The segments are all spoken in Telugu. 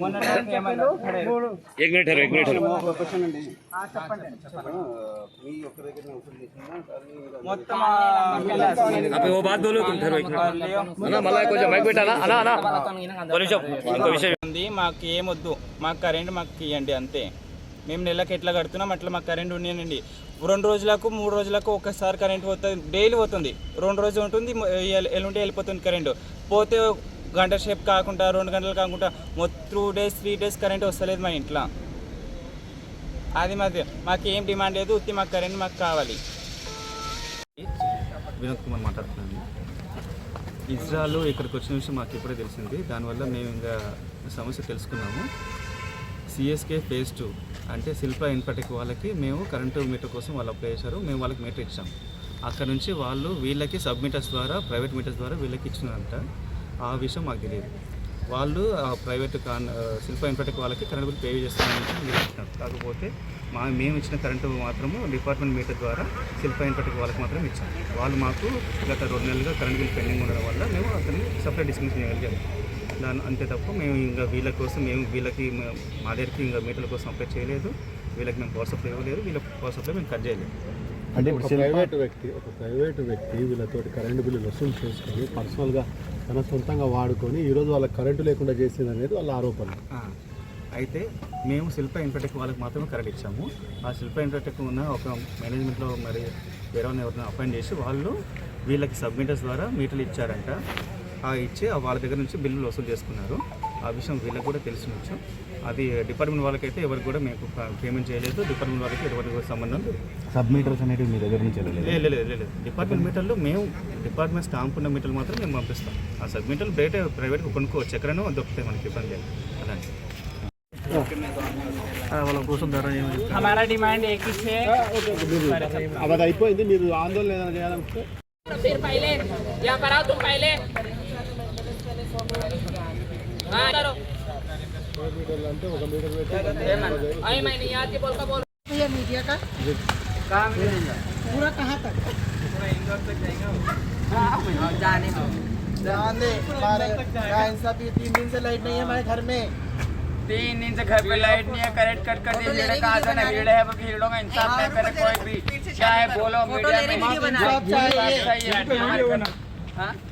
మొన్న ఏమన్నా एक मिनट ठहरो एक मिनट ठहरो క్వశ్చన్ అండి చెప్పండి మీ ఒక్క దగ్గర వసూలు చేసిందా కానీ ఇంకా మొత్తం अबे वो बात बोलो तुम ठहरो एक मिनट అన్నా మళ్ళా కొంచెం మైక్ పెట్టాలా అన్నా అన్నా ఒక నిమిషం ఇంకో విషయం ఉంది మాకు ఏమొద్దు మాకు కరెంట్ మాకు ఇవ్వండి అంతే మేము నెలకు ఎట్లా కడుతున్నాం అట్లా మాకు కరెంట్ ఉండేనండి రెండు రోజులకు మూడు రోజులకు ఒకసారి కరెంట్ పోతుంది డైలీ పోతుంది రెండు రోజులు ఉంటుంది ఎల్- ఎల్లుండి వెళ్ళిపోతుంది కరెంట్ పోతే గంట సేపు కాకుండా రెండు గంటలు కాకుండా మొత్తం two days three days current వస్తలేదు మా ఇంట్లో. అది మాది మాకు ఏం డిమాండ్ లేదు ఉత్తి మాకు కరెంట్ మాకు కావాలి. వినోద్ కుమార్ మాట్లాడుతున్నాను. ఇజ్రాయల్ ఇక్కడికి వచ్చిన విషయం మాకు ఇప్పుడే తెలిసింది. దానివల్ల మేము ఇంకా సమస్య తెలుసుకున్నాము. సిఎస్కే ఫేజ్ టూ అంటే శిల్ప ఇన్ఫటెక్ వాళ్ళకి మేము కరెంటు మీటర్ కోసం వాళ్ళు అప్లై చేశారు. మేము వాళ్ళకి మీటర్ ఇచ్చాం. అక్కడ నుంచి వాళ్ళు వీళ్ళకి సబ్మీటర్స్ ద్వారా ప్రైవేట్ మీటర్స్ ద్వారా వీళ్ళకి ఇచ్చినారంట. ఆ విషయం మాకు తెలియదు. వాళ్ళు ఆ ప్రైవేట్ కాన్ శిల్ప ఇన్ఫ్రాటెక్ వాళ్ళకి కరెంట్ బిల్ పే చేస్తామని చెప్పి ఇచ్చినారు కాకపోతే మా మేము ఇచ్చిన కరెంటు మాత్రము డిపార్ట్మెంట్ మీటర్ ద్వారా శిల్ప ఇన్ఫ్రాటెక్ వాళ్ళకి మాత్రం ఇచ్చాం. వాళ్ళు మాకు గత రెండు నెలలుగా కరెంట్ బిల్ పెండింగ్ ఉండడం వల్ల మేము అతన్ని సపరేట్ డిస్కషన్ చేయగలిగాము దాని అంతే తప్ప మేము ఇంకా వీళ్ళ కోసం మేము వీళ్ళకి మా దగ్గరికి ఇంకా మీటర్ల కోసం అప్లై చేయలేదు. వీళ్ళకి మేము పవర్ సప్లై ఇవ్వలేదు. వీళ్ళ పవర్ సప్లై మేము కట్ చేయలేదు. అంటే ఒక ప్రైవేట్ వ్యక్తి ఒక ప్రైవేట్ వ్యక్తి వీళ్ళతోటి కరెంటు బిల్లు వసూలు చేసుకొని పర్సనల్గా తన సొంతంగా వాడుకొని ఈరోజు వాళ్ళకి కరెంటు లేకుండా చేసింది అనేది వాళ్ళ ఆరోపణ అయితే మేము శిల్ప ఇన్ఫటెక్ వాళ్ళకి మాత్రమే కరెంట్ ఇచ్చాము. ఆ శిల్ప ఇన్ఫటెక్ ఉన్న ఒక మేనేజ్మెంట్లో మరి వేరే ఎవరిని అపాయింట్ చేసి వాళ్ళు వీళ్ళకి సబ్మిటర్స్ ద్వారా మీటర్లు ఇచ్చారంట. ఆ ఇచ్చి వాళ్ళ దగ్గర నుంచి బిల్లులు వసూలు చేసుకున్నారు. ఆ విషయం వీళ్ళకి కూడా తెలిసి వచ్చు అది డిపార్ట్మెంట్ వాళ్ళకైతే ఎవరికి కూడా మేము పేమెంట్ చేయలేదు. డిపార్ట్మెంట్ వాళ్ళకి ఎవరికి కూడా సంబంధం సబ్ మీటర్స్ మీ దగ్గర నుంచి లేదు లేదు లేదు డిపార్ట్మెంట్ మీటర్లు మేము డిపార్ట్మెంట్ స్టాంప్ ఉన్న మీటర్లు మాత్రం మేము పంపిస్తాం. ఆ సబ్ మీటర్లు బయట ప్రైవేట్ కొనుక్కోవచ్చు ఎక్కడైనా దొరుకుతాయి మనకి ఇబ్బంది అలాంటి వాళ్ళ కోసం ధర డిమాండ్ అది అయిపోయింది. మీరు ఆందోళన ఏదైనా చేయాలనుకుంటే मीटर అంటే 1 मीटर बैठे आई मैंने यहाँ के बोल का बोल ये मीडिया का कहाँ मिलेगा पूरा कहाँ तक पूरा इंदौर तक जाएगा जाने ध्यान दे हमारे इंसाफ ये तीन दिन से लाइट नहीं है हमारे घर में तीन दिन से घर पे लाइट नहीं है करेंट कट कर दिया भीड़ का आसन है भीड़ है भीड़ों का इंसाफ नहीं करे कोई भी चाहे बोलो मीडिया में चाहिए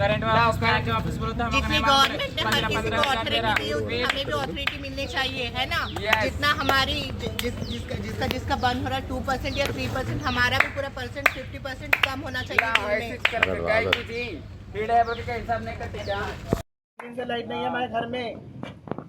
करंट करंट वापस बोलो तो हम जितनी गवर्नमेंट ने हर किसी को अथॉरिटी दी उतनी हमें भी ऑथोरिटी मिलनी चाहिए है ना? Yes. जितना हमारी जिस जिसका जिसका जिसका बंद हो रहा है टू परसेंट या थ्री परसेंट हमारा भी पूरा परसेंट फिफ्टी परसेंट कम होना चाहिए लाइट नहीं है हमारे घर में।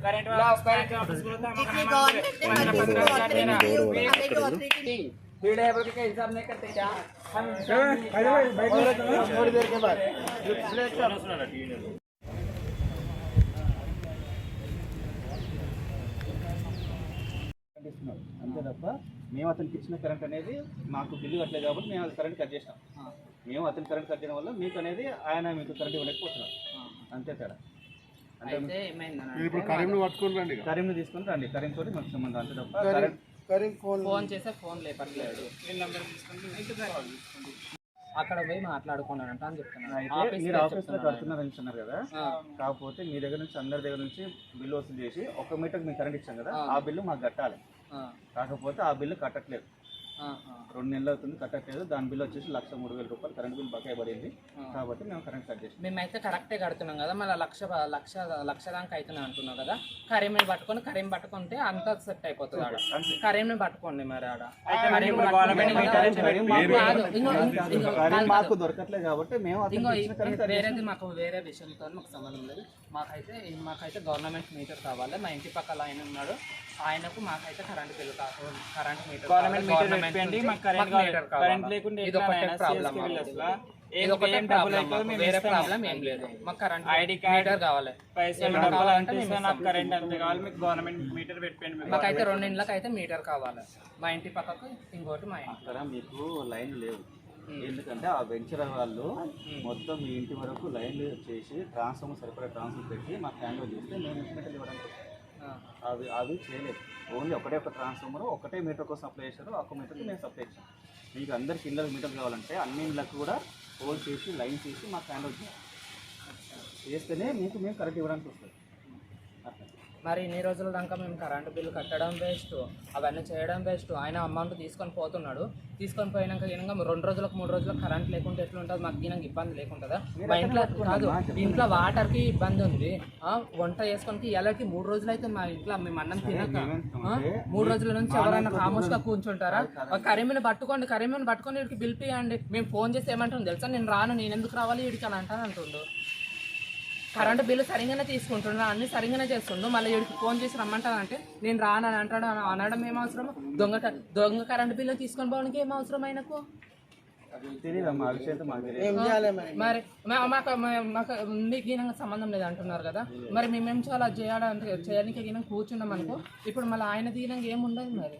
करंट वापस करंट वापस बोलो तो हम जितनी गवर्नमेंट ने हर किसी को ऑथोरिटी दी उतनी हमें भी ऑथोरिटी दी भीड़ है बोल के इंसाफ नहीं करते क्या हम थोड़ी देर के बाद ఇస్తున్నాడు అంతే తప్ప మేము అతనికి ఇచ్చిన కరెంట్ అనేది మాకు బిల్లు కట్టలేదు కాబట్టి మేము అది కరెంట్ కట్ చేసినాం మేము అతని కరెంట్ కట్ చేయడం వల్ల మీకు అనేది ఆయన మీకు కరెంట్ ఇవ్వలేకపోతున్నారు అంతే తేడా ఇప్పుడు కరీంను పట్టుకుని రండి కరీంను తీసుకుని రండి. కరీం తోటి మాకు సంబంధం అంతే తప్ప కరీం ఫోన్ ఫోన్ చేస్తే ఫోన్ లేపట్లేదు. అక్కడ పోయి మాట్లాడుకున్నారంట అని చెప్తున్నాను. మీరు ఆఫీస్లో కడుతున్నారు అంటున్నారు కదా కాకపోతే మీ దగ్గర నుంచి అందరి దగ్గర నుంచి బిల్లు వసూలు చేసి ఒక మీటర్ మీకు కరెంట్ ఇచ్చాం కదా ఆ. బిల్లు మాకు కట్టాలి. కాకపోతే ఆ బిల్లు కట్టట్లేదు. రెండు నెలలు అవుతుంది కట్టట్లేదు దాని బిల్ వచ్చేసి లక్ష మూడు వేల రూపాయలు. కరెంట్ బిల్ బకాయి పడింది. కాబట్టి మేము కరెంట్ కట్ చేసాం మేమైతే కరెక్టే కడుతున్నాం కదా. మళ్ళీ లక్ష లక్ష లక్ష దాకా అవుతున్నాం అంటున్నాం కదా. కరీంని పట్టుకొని కరీం పట్టుకుంటే అంతా సెట్ అయిపోతుంది ఆడ. కరీంని పట్టుకోండి మరి ఆడ. మాకు. దొరకట్లేదు కాబట్టి మేము వేరేది మాకు వేరే విషయంతో మాకు సంబంధం లేదు. మాకైతే మాకైతే గవర్నమెంట్ మీటర్ కావాలి. మా ఇంటి పక్కల ఆయన ఉన్నాడు. ఆయనకు మాకైతే కరెంట్ బిల్లు కావాలి. కరెంట్ మీటర్ గవర్నమెంట్ మీటర్ మాకు కరెంట్ కావాలి. మీటర్ కరెంట్ లేకుండా ఇది ఒకటే ఎట్లా ప్రాబ్లం CSK బిల్ అసలు ఇది ఏం ఒకటే ఏం డబ్బులు ప్రాబ్లం అవుతుందో మేము వేరే ఇస్తాము. ప్రాబ్లం ఏం లేదు. మాకు కరెంట్ ఐడి కార్డ్ కావాలి. పైసలు కావాలంటే నాకు. కరెంట్ అంతే కావాలి. మీకు గవర్నమెంట్ మీటర్ పెట్టండి మీకు మాకైతే రెండు ఇండ్లకు అయితే మీటర్ కావాలి. మా ఇంటి పక్కకు ఇంకోటి మా ఇంటి. మీకు లైన్ లేవు. ఎందుకంటే ఆ వెంచర్ వాళ్ళు మొత్తం మీ ఇంటి వరకు లైన్లు చేసి ట్రాన్స్ఫార్మర్ సరిపడా ట్రాన్స్ఫర్ పెట్టి మాకు హ్యాండ్ ఓవర్ చేస్తే మేము ఇంటికి ఇవ్వడానికి అది అది అవి అవి చేయలేదు. ఓన్లీ ఒకటే ఒక ట్రాన్స్ఫార్మర్ ఒకటే మీటర్ కోసం సప్లై చేశారు ఒక మీటర్కి మేము సప్లై చేసాం మీకు అందరికి ఇళ్ళకి మీటర్ కావాలంటే అన్ని ఇళ్ళకి కూడా హోల్ చేసి లైన్ చేసి మాకు హ్యాండ్ అవుతుంది చేస్తేనే మీకు మేము కరెక్ట్ ఇవ్వడానికి వస్తుంది. అట్లా. మరి ఇన్ని రోజుల దాకా మేము కరెంటు బిల్లు కట్టడం వేస్ట్ అవన్నీ చేయడం వేస్ట్. ఆయన అమౌంట్ తీసుకొని పోతున్నాడు. తీసుకొని పోయినాక ఈయనగా రెండు రోజులకు మూడు రోజులకు కరెంట్ లేకుంటే ఎట్లా ఉంటుంది? మాకు ఈయనకి ఇబ్బంది లేకుంటుందా? మా ఇంట్లో కాదు ఇంట్లో వాటర్కి ఇబ్బంది ఉంది. ఆ, వంట చేసుకొని ఎలాంటి మూడు రోజులు అయితే మా ఇంట్లో మేము అన్నం తినక మూడు రోజుల నుంచి ఎవరైనా ఖామోష్గా కూర్చుంటారా? కరీంని పట్టుకోండి కరీంని పట్టుకొని వీడికి బిల్ పియండి మేము ఫోన్ చేసి ఏమంటుంది తెలుసా? నేను రాను నేను ఎందుకు రావాలి? వీడికి అని అంటాను అంటుండు. కరెంటు బిల్లు సరిగానే తీసుకుంటున్నా అన్ని సరిగానే చేస్తుండు. మళ్ళీ వీడికి ఫోన్ చేసి రమ్మంటానంటే నేను రానని అంటాడు. అని అనడం ఏం అవసరం దొంగ దొంగ కరెంటు బిల్లు తీసుకొని పోవడానికి ఏం అవసరం ఆయనకు? మరి? మాకు మాకు సంబంధం లేదు అంటున్నారు కదా? మరి మేమేం చేయాలి? అది చేయాలంటే చేయడానికి ఈయన కూర్చున్నాం అనుకో ఇప్పుడు మళ్ళీ ఆయన దీనికి ఏం ఉండదు మరి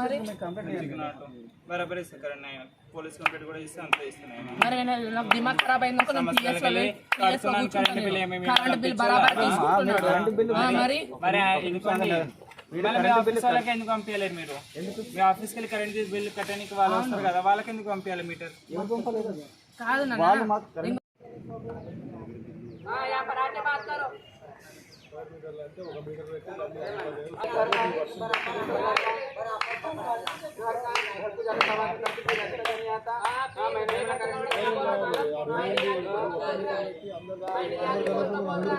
మరి పోలీస్ కంప్లైంట్ కూడా ఇస్తే అంత ఇస్తున్నాను మరి ఆయన- నాకు దిమాగ్ ఖరాబ్ నేను లో కూర్చుంటాను. కరెంట్ బిల్ నేను. ఏమేమి కరెంట్ బిల్ బరాబర్ తీసుకుంటున్నాడు ఆ, మరి మరి ఆ ఎందుకండి మళ్ళీ మీ ఆఫీస్ వాళ్ళకి ఎందుకు పంపించలేరు మీరు? మీ ఆఫీస్కి వెళ్ళి కరెంట్ బిల్ కట్టడానికి వాళ్ళు వస్తారు కదా వాళ్ళకి ఎందుకు పంపించాలి మీటర్? కాదు బాత్ కరో. అందరూ